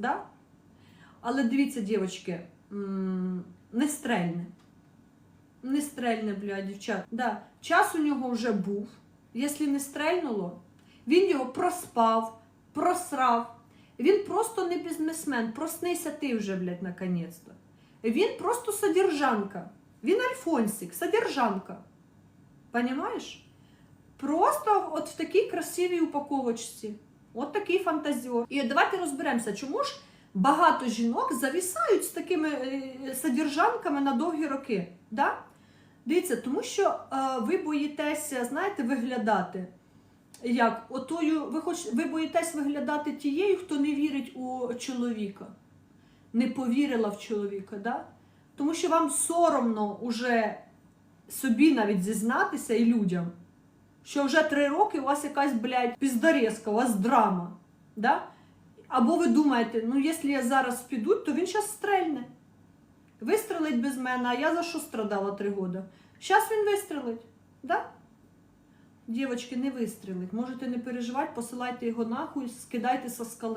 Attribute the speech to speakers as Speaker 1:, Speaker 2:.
Speaker 1: Да? Але дивіться, дівчатки, не стрельне. Не стрельне, блядь, дівчат. Да. Час у нього вже був. Якщо не стрельнуло, він його проспав, просрав. Він просто не бізнесмен. Проснися ти вже, блядь, наконець-то. Він просто содержанка. Він альфонсик, содержанка. Понимаєш? Просто от в такій красивій упаковочці. От такий фантазіор. І давайте розберемося, чому ж багато жінок завісають з такими е, содержанками на довгі роки. Да? Дивіться, тому що е, ви боїтеся, знаєте, виглядати. Як отою, ви хоч ви боїтесь виглядати тією, хто не вірить у чоловіка, не повірила в чоловіка, да? тому що вам соромно уже собі навіть зізнатися і людям, що вже три роки у вас якась, блядь, піздарезка, у вас драма. Да? Або ви думаєте, ну якщо я зараз піду, то він зараз стрельне. Вистрелить без мене, а я за що страдала три роки? Зараз він вистрелить. Да? Дівочки, не вистрелить. Можете не переживати, посилайте його нахуй, скидайте со скали.